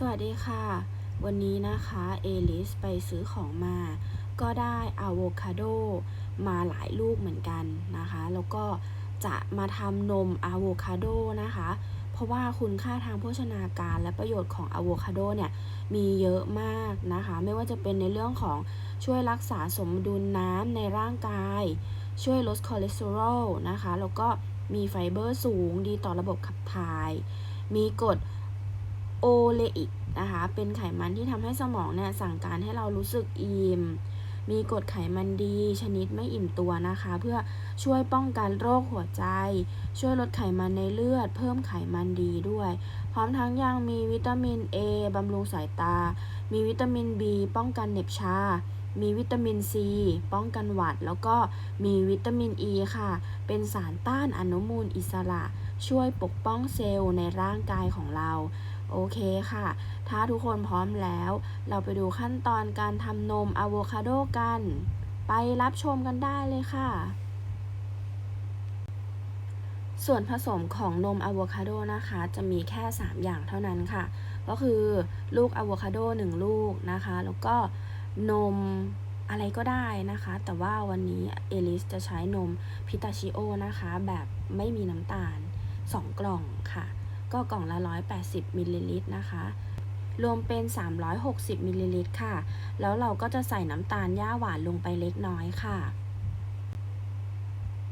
สวัสดีค่ะ วันนี้นะคะเอลิสไปซื้อของมา ก็ได้อะโวคาโดมาหลายลูกเหมือนกันนะคะ แล้วก็จะมาทำนมอะโวคาโดนะคะ เพราะว่าคุณค่าทางโภชนาการและประโยชน์ของอะโวคาโดเนี่ยมีเยอะมากนะคะ ไม่ว่าจะเป็นในเรื่องของช่วยรักษาสมดุลน้ำในร่างกาย ช่วยลดคอเลสเตอรอลนะคะ แล้วก็มีไฟเบอร์สูงดีต่อระบบขับถ่าย มีกรด เลอิกนะคะ เป็นไขมันที่ทำให้สมองเนี่ยสั่งการให้เรารู้สึกอิ่ม มีกรดไขมันดี ชนิดไม่อิ่มตัวนะคะ เพื่อช่วยป้องกันโรคหัวใจ ช่วยลดไขมันในเลือด เพิ่มไขมันดีด้วย พร้อมทั้งยังมีวิตามิน A บำรุงสายตา มีวิตามิน B ป้องกันเหน็บชามีวิตามิน C ป้องกันหวัด แล้วก็มีวิตามิน E ค่ะ เป็นสารต้านอนุมูลอิสระ ช่วยปกป้องเซลล์ในร่างกายของเรา โอเคค่ะ ถ้าทุกคนพร้อมแล้ว เราไปดูขั้นตอนการทำนมอะโวคาโดกัน ไปรับชมกันได้เลยค่ะ ส่วนผสมของนมอะโวคาโดนะคะ จะมีแค่ 3 อย่างเท่านั้นค่ะ ก็คือลูกอะโวคาโด1 ลูกนะคะ แล้วก็นมอะไรก็ได้นะคะ แต่ว่าวันนี้เอลิสจะใช้นมพิตาชิโอนะคะ แบบไม่มีน้ำตาล 2 กล่องค่ะ ก็กล่องละ 180มิลลิลิตรนะคะ รวมเป็น 360มิลลิลิตรค่ะ แล้วเราก็จะใส่น้ำตาลหญ้าหวานลงไปเล็กน้อยค่ะ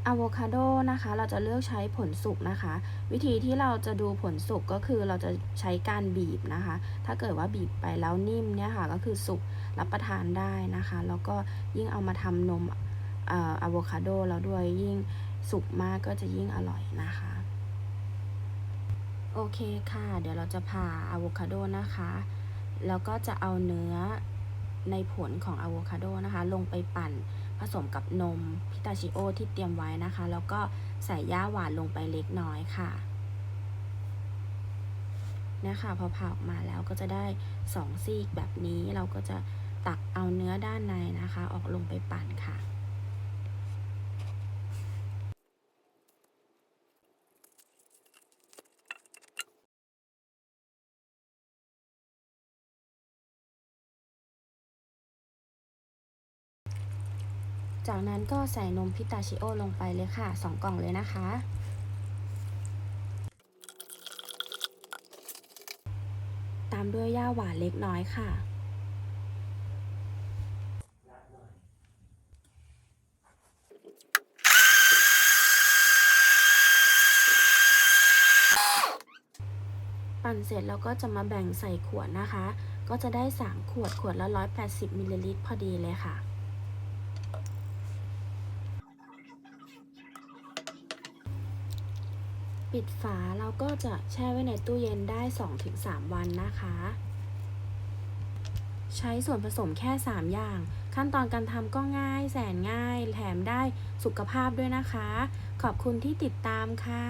อะโวคาโดนะคะ เราจะเลือกใช้ผลสุกนะคะ วิธีที่เราจะดูผลสุกก็คือเราจะใช้การบีบนะคะ ถ้าเกิดว่าบีบไปแล้วนิ่มเนี่ยค่ะก็คือสุกรับประทานได้นะคะ แล้วก็ยิ่งเอามาทำนมอะโวคาโดแล้วด้วยยิ่งสุกมากก็จะยิ่งอร่อยนะคะ โอเคค่ะ เดี๋ยวเราจะผ่าอะโวคาโดนะคะ แล้วก็จะเอาเนื้อในผลของอะโวคาโดนะคะ ลงไปปั่นผสมกับนมพิตาชิโอที่เตรียมไว้นะคะ แล้วก็ใส่ย่าหวานลงไปเล็กน้อยค่ะนี่ค่ะพอผ่าออกมาแล้วก็จะได้สองซีกแบบนี้เราก็จะตักเอาเนื้อด้านในนะคะ ออกลงไปปั่นค่ะ จากนั้นก็ใส่นมพิตาชิโอลงไปเลยค่ะ 2 กล่องเลยนะคะ ตามด้วยย่าหวานเล็กน้อยค่ะ ปั่นเสร็จแล้วก็จะมาแบ่งใส่ขวดนะคะ ก็จะได้ 3 ขวดขวดละ 180มิลลิลิตรพอดีเลยค่ะ ปิดฝาเราก็จะแช่ไว้ในตู้เย็นได้ 2-3 วันนะคะ ใช้ส่วนผสมแค่ 3 อย่าง ขั้นตอนการทำก็ง่ายแสนง่าย แถมได้สุขภาพด้วยนะคะ ขอบคุณที่ติดตามค่ะ